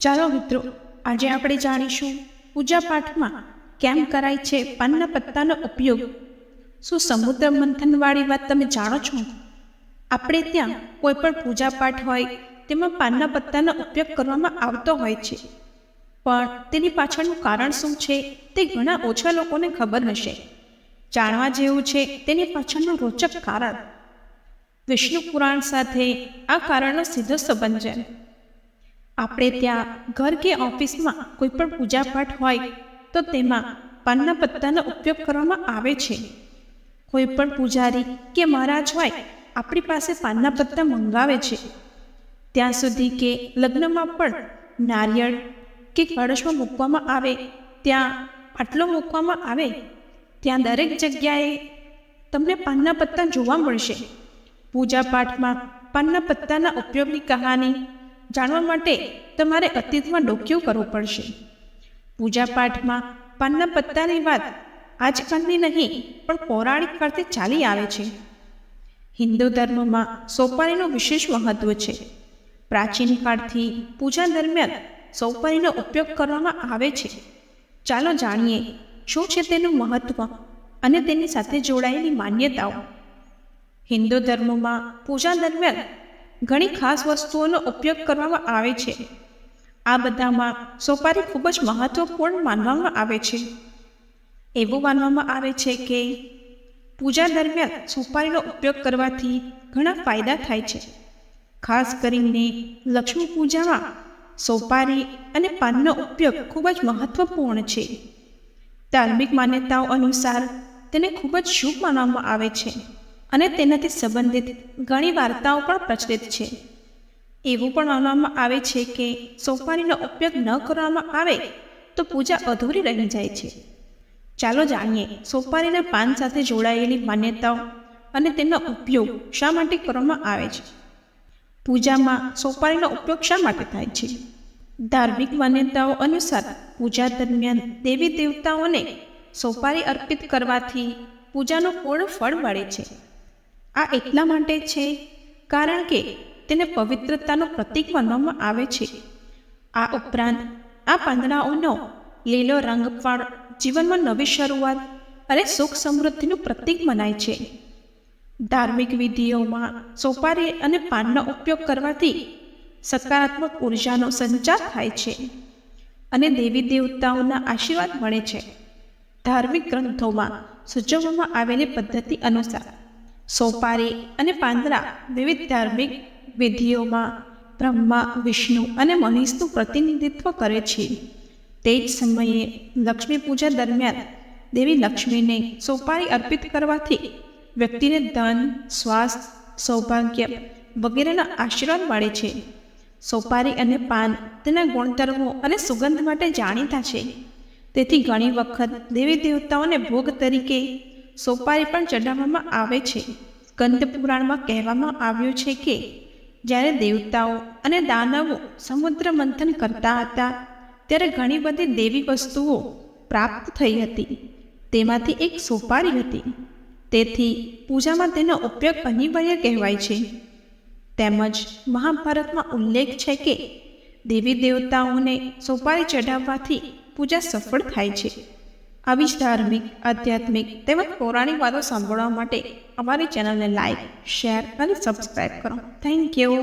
ચાલો મિત્રો, આજે આપણે જાણીશું પૂજા પાઠમાં કેમ કરાય છે પાનના પત્તાનો ઉપયોગ. શું સમુદ્ર મંથનવાળી વાત તમે જાણો છો? આપણે ત્યાં કોઈ પણ પૂજા પાઠ હોય, તેમાં પાનના પત્તાનો ઉપયોગ કરવામાં આવતો હોય છે. પણ તેની પાછળનું કારણ શું છે, તે ઘણા ઓછા લોકોને ખબર હશે. જાણવા જેવું છે, તેની પાછળનું રોચક કારણ. વિષ્ણુ પુરાણ સાથે આ કારણનો સીધો સંબંધ છે. આપણે ત્યાં ઘર કે ઓફિસમાં કોઈ પણ પૂજા પાઠ હોય, તો તેમાં પાનના પત્તાનો ઉપયોગ કરવામાં આવે છે. કોઈ પણ પૂજારી કે મહારાજ હોય, આપણી પાસે પાનના પત્તા મંગાવે છે. ત્યાં સુધી કે લગ્નમાં પણ નારિયેળ કે કળશમાં મૂકવામાં આવે, ત્યાં આટલો મૂકવામાં આવે, ત્યાં દરેક જગ્યાએ તમને પાનના પત્તા જોવા મળશે. પૂજા પાઠમાં પાનના પત્તાના ઉપયોગની કહાની જાણવા માટે તમારે અતીતમાં ડોક્યો કરવું પડશે. પૂજા પાઠમાં પાનના પત્તાની વાત આજકાલની નહીં, પણ પૌરાણિક કાળથી ચાલી આવે છે. હિન્દુ ધર્મમાં સોપારીનું વિશેષ મહત્વ છે. પ્રાચીન કાળથી પૂજા દરમિયાન સોપારીનો ઉપયોગ કરવામાં આવે છે. ચાલો જાણીએ શું છે તેનું મહત્વ અને તેની સાથે જોડાયેલી માન્યતાઓ. હિન્દુ ધર્મમાં પૂજા દરમિયાન ઘણી ખાસ વસ્તુઓનો ઉપયોગ કરવામાં આવે છે. આ બધામાં સોપારી ખૂબ જ મહત્વપૂર્ણ માનવામાં આવે છે. એવું માનવામાં આવે છે કે પૂજા દરમિયાન સોપારીનો ઉપયોગ કરવાથી ઘણા ફાયદા થાય છે. ખાસ કરીને લક્ષ્મી પૂજામાં સોપારી અને પાનનો ઉપયોગ ખૂબ જ મહત્વપૂર્ણ છે. ધાર્મિક માન્યતાઓ અનુસાર તેને ખૂબ જ શુભ માનવામાં આવે છે. અને તેનાથી સંબંધિત ઘણી વાર્તાઓ પણ પ્રચલિત છે. એવું પણ માનવામાં આવે છે કે સોપારીનો ઉપયોગ ન કરવામાં આવે તો પૂજા અધૂરી રહી જાય છે. ચાલો જાણીએ સોપારીના પાન સાથે જોડાયેલી માન્યતાઓ અને તેનો ઉપયોગ શા માટે કરવામાં આવે છે? પૂજામાં સોપારીનો ઉપયોગ શા માટે થાય છે? ધાર્મિક માન્યતાઓ અનુસાર પૂજા દરમિયાન દેવી દેવતાઓને સોપારી અર્પિત કરવાથી પૂજાનું પૂર્ણ ફળ મળે છે. આ એટલા માટે છે, કારણ કે તેને પવિત્રતાનું પ્રતીક માનવામાં આવે છે. આ ઉપરાંત, આ પાંદડાઓનો લીલો રંગ પણ જીવનમાં નવી શરૂઆત અને સુખ સમૃદ્ધિનું પ્રતીક મનાય છે. ધાર્મિક વિધિઓમાં સોપારી અને પાનનો ઉપયોગ કરવાથી સકારાત્મક ઉર્જાનો સંચાર થાય છે અને દેવી દેવતાઓના આશીર્વાદ મળે છે. ધાર્મિક ગ્રંથોમાં સૂચવવામાં આવેલી પદ્ધતિ અનુસાર સોપારી અને પાંદડા વિવિધ ધાર્મિક વિધિઓમાં બ્રહ્મા, વિષ્ણુ અને મહેશનું પ્રતિનિધિત્વ કરે છે. તે જ સમયે લક્ષ્મી પૂજા દરમિયાન દેવી લક્ષ્મીને સોપારી અર્પિત કરવાથી વ્યક્તિને ધન સ્વાસ્થ્ય સૌભાગ્ય વગેરેના આશીર્વાદ મળે છે. સોપારી અને પાન તેના ગુણધર્મો અને સુગંધ માટે જાણીતા છે. તેથી ઘણી વખત દેવી દેવતાઓને ભોગ તરીકે સોપારી પણ ચઢાવવામાં આવે છે. કંદ પુરાણમાં કહેવામાં આવ્યું છે કે, જ્યારે દેવતાઓ અને દાનવો સમુદ્ર મંથન કરતા હતા, ત્યારે ઘણી બધી દેવી વસ્તુઓ પ્રાપ્ત થઈ હતી. તેમાંથી એક સોપારી હતી. તેથી પૂજામાં તેનો ઉપયોગ અનિવાર્ય કહેવાય છે. તેમજ મહાભારતમાં ઉલ્લેખ છે કે, દેવી દેવતાઓને સોપારી ચઢાવવાથી પૂજા સફળ થાય છે. આવી જ ધાર્મિક આધ્યાત્મિક તેમજ પૌરાણિક વાતો સાંભળવા માટે અમારી ચેનલને લાઈક શેર અને સબસ્ક્રાઈબ કરો. Thank you